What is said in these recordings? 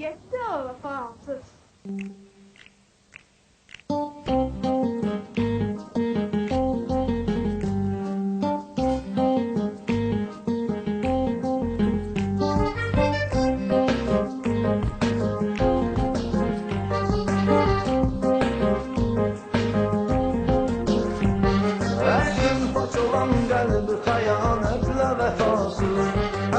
Yetti o vefasız. Əslin pak olan qəlbi xəyanətlə vəfasız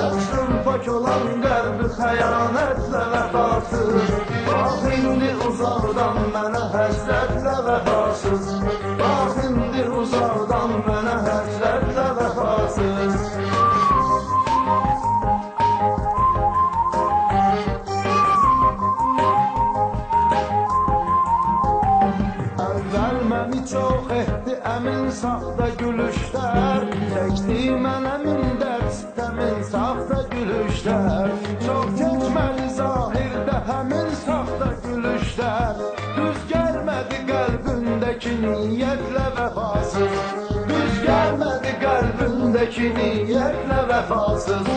Əslin pak olan qəlbi xəyanətlə vəfasız Bax indi uzaqdan mənə həsrətlə vəfasız Bax indi uzaqdan mənə həsrətlə vəfasız Əvvəl məni çox etdi əmin saxta gülüşlər Çəkdi mənə min təmin saxta gülüşlər Çox keçmədi zahirdə həmin saxta gülüşlər Düz gəlmədi qəlbindəki niyyətlə vəfasız Düz gəlmədi qəlbindəki niyyətlə vəfasız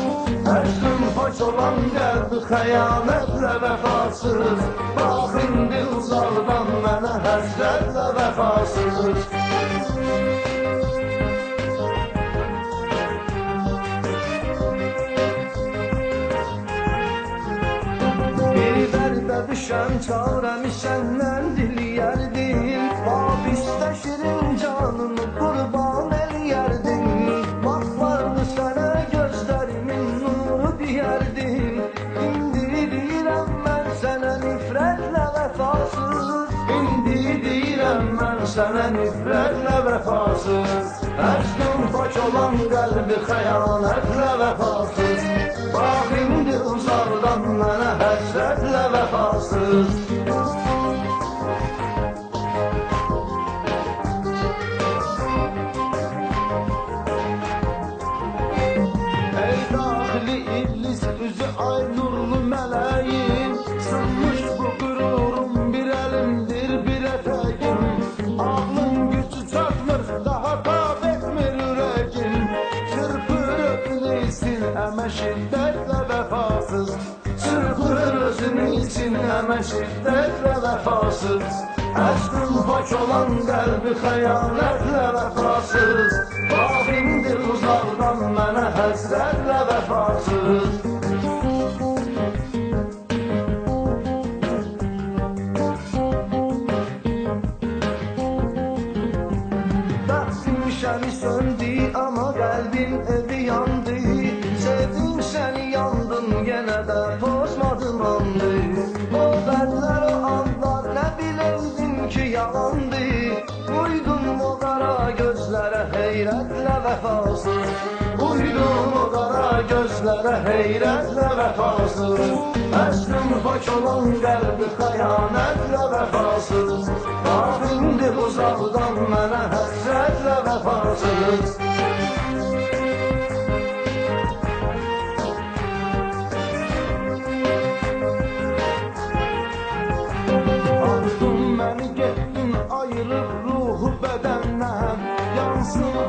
Əslin pak olan qəlbi xəyanətlə vəfasız Bax indi uzaqdan mənə həsrətlə vəfasız düşən çarəmi səndən diliyərdim Babistə şirin canımı qurban eləyərdim Baxlarını sənə gözlərimin nuru deyərdim İndi deyirəm mən sənə nifrətlə vəfasız İndi deyirəm mən sənə nifrətlə vəfasız Əslin pak olan qəlbi xəyanətlə vəfasız Bax indi uzaqdan mənə həsrətlə vəfasız Ey daxili iblis üzü ay nurlu mələyin əmə şiddətlə vəfasız Əslin pak olan vəfasız Bax indi uzaqdan mənə həsrətlə vəfasız Bəxtim şəmi söndü vəfasız Uydum o qara gözlərə heyrətlə vəfasız Əslin pak olan qəlbi xəyanətlə vəfasız Bax indi uzaqdan mənə həsrətlə vəfasız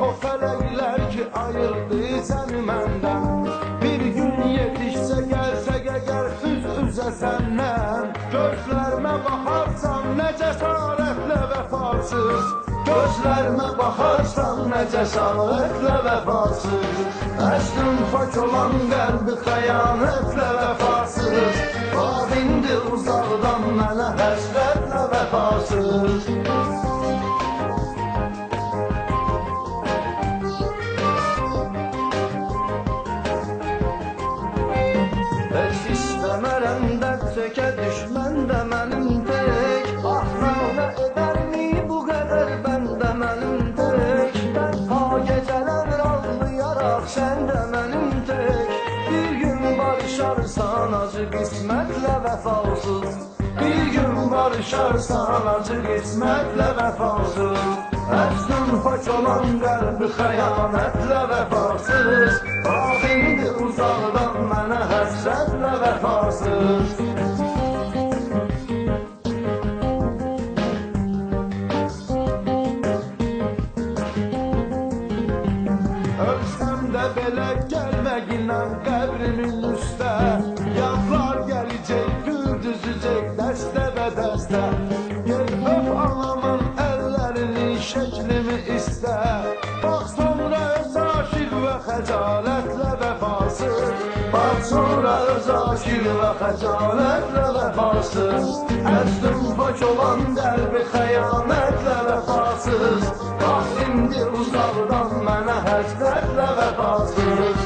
o fələklər ki ayırdı səni məndən Bir gün yetişsə gəlsək əgər üz üzə səndən Gözlərimə baxarsan nə cəsarətlə vəfasız Gözlərimə baxarsan nə cəsarətlə vəfasız Əslin pak olan qəlbi xəyanətlə vəfasız Bax indi uzaqdan mənə istəmərəm dərd çəkə düşmən də mənim tək Ah mənə edərmi bu qədər bəndə mənim tək Tənha gecələr ağlayaraq sən də mənim tək Bir gün barışarsan acı qismətlə vəfasız Bir gün barışarsan acı qismətlə vəfasız Əslin pak olan qəlbi xəyanətlə vəfasız Bax indi uzaqdan vefasız Ölsem de belek gelme yine kabrimin üstte Yavlar gelecek güldüzecek deste ve deste. Gel öp anamın ellerini şeklini öz aşkı ve xəcalətle vəfasız Əzdim pak olan qəlbi xəyanətlə vəfasız Bax indi uzaqdan mənə həsrətlə vəfasız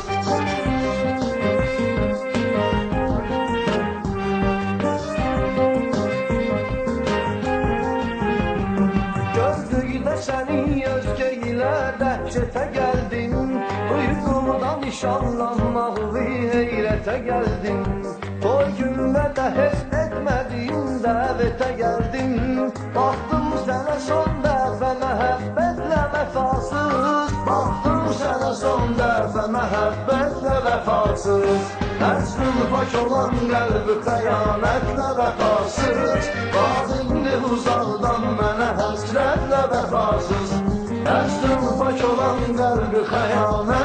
Gördükdə səni özgə ilə dəhşətə gəldim Uyqumdan nişanlanmalı heyrətə gəldim Toy gündə də heç etmədiyim dəvətə gəldim Baxdım sənə son dəfə məhəbbətlə vəfasız Baxdım sənə son dəfə məhəbbətlə vəfasız Əslin pak olan qəlbi xəyanətlə vəfasız Bax indi uzaqdan mənə həsrətlə vəfasız Əslin pak olan qəlbi xəyanətlə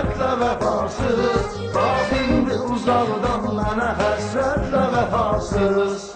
uzaqdan mənə həsrətlə vəfasız